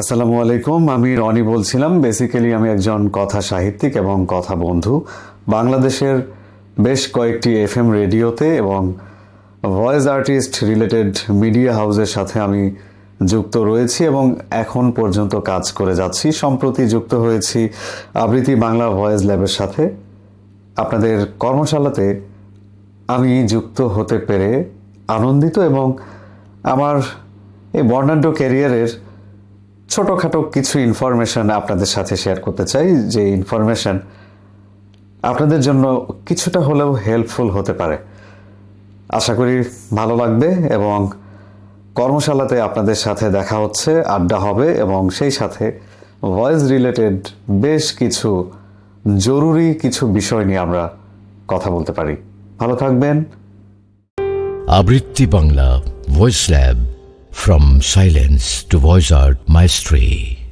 আসসালামু আলাইকুম, আমি রনি বলছিলাম। বেসিক্যালি আমি একজন কথা সাহিত্যিক এবং কথা বন্ধু। বাংলাদেশের বেশ কয়েকটি এফ এম রেডিওতে এবং ভয়েস আর্টিস্ট রিলেটেড মিডিয়া হাউসের সাথে আমি যুক্ত রয়েছি এবং এখন পর্যন্ত কাজ করে যাচ্ছি। সম্প্রতি যুক্ত হয়েছি আবৃত্তি বাংলা ভয়েস ল্যাবের সাথে। আপনাদের কর্মশালাতে আমি যুক্ত হতে পেরে আনন্দিত এবং আমার এই বর্ণাঢ্য ক্যারিয়ারের ছোটোখাটো কিছু ইনফরমেশন আপনাদের সাথে শেয়ার করতে চাই। যে ইনফরমেশন আপনাদের জন্য কিছুটা হলেও হেল্পফুল হতে পারে। আশা করি ভালো লাগবে এবং কর্মশালাতে আপনাদের সাথে দেখা হচ্ছে, আড্ডা হবে এবং সেই সাথে ভয়েস রিলেটেড বেশ কিছু জরুরি কিছু বিষয় নিয়ে আমরা কথা বলতে পারি। ভালো থাকবেন। আবৃত্তি Bangla voice lab from silence to voice art mastery.